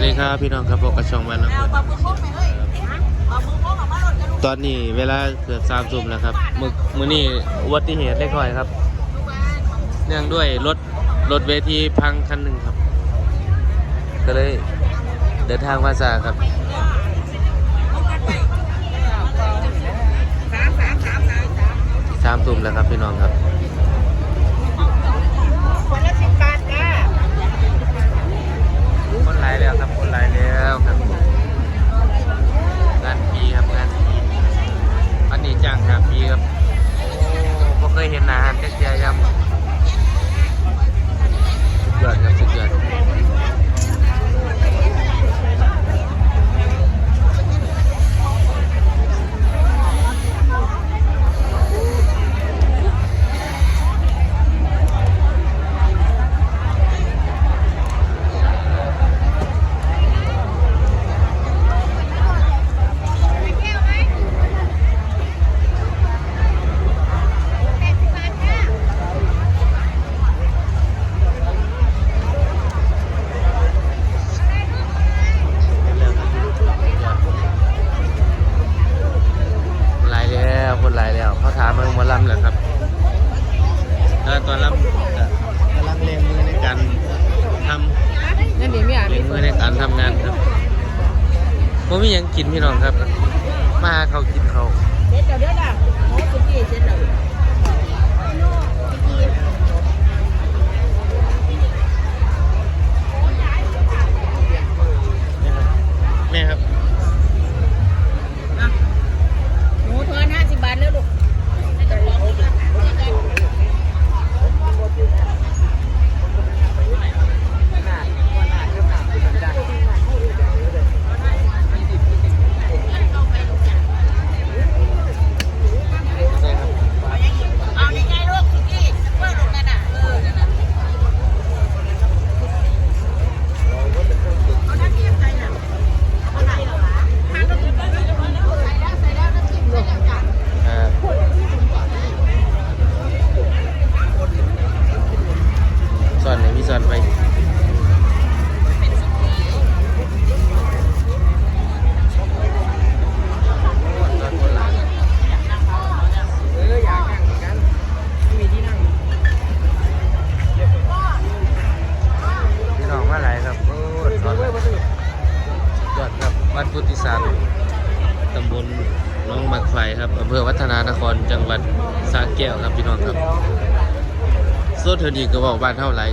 วัสดีครับพี่น้องครับพบกับช่องวันละคนตอนนี้เวลาเกือบสามทุ่มแล้วครับมือมือนี้อุบัติเหตุเล็กน้อยครับ เนื่องด้วยรถรถเวทีพังคันหนึ่งครับ ก็เลยเดินทางมาสายครับสามทุ่มแล้วครับพี่น้องครับ แล้วครับคนไล่แล้วครับงานปีครับงานปีอันนี้จ้างงานปีครับโอ้บ่เคยเห็นหนาหันจักเทียยำสุดยอดครับสุดยอด ทำงานครับผมมีหยังกินพี่น้องครับ มาหาเขากินเขาเซ็ตเดี๋ยวเดี๋ยวล่ะโอ้สุกี้เซ็ดเดี๋ยว วัดพุทธิสารตำบลน้องมักไฟครับอำเภอวัฒนานครจังหวัดสระแก้วครับพี่น้องครับโซเทอร์ดีก็บอกบ้านเท่าไหร่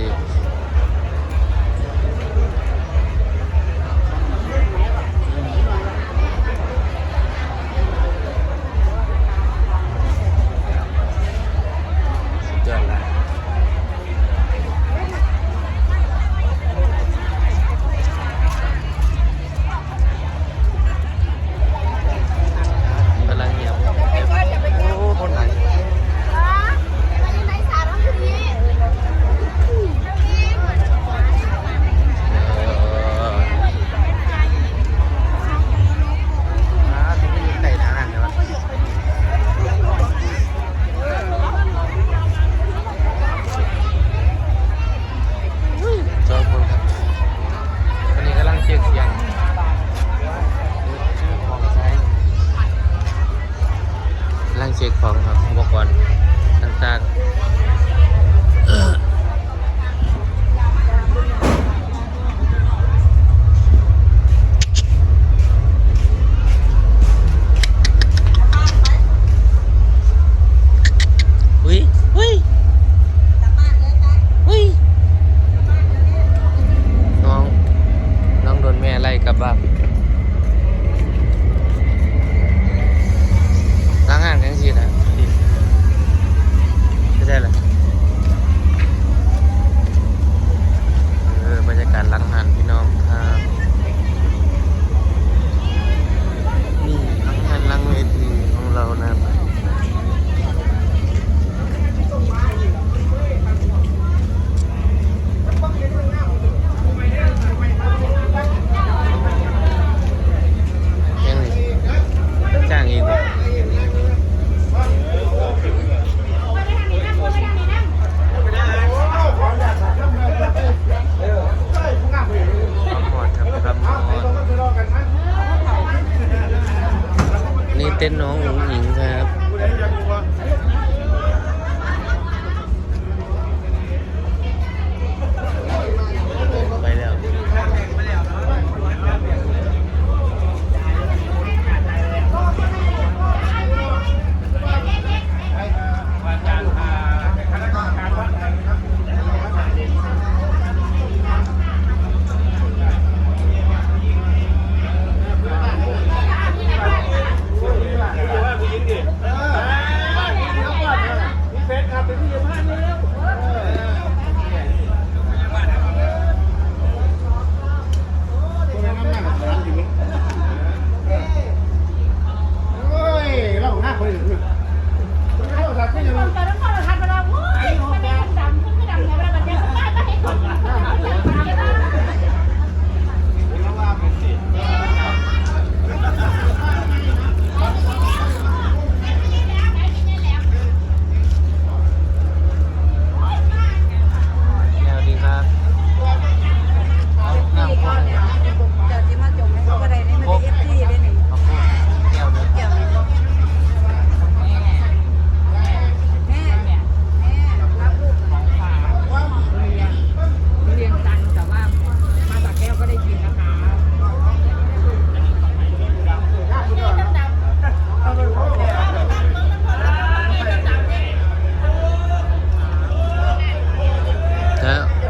เต้นน้องหญิงครับ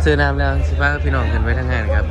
ซื้อน้ำแล้วสิฟ้าพี่น้องกันไว้ทั้งงานครับ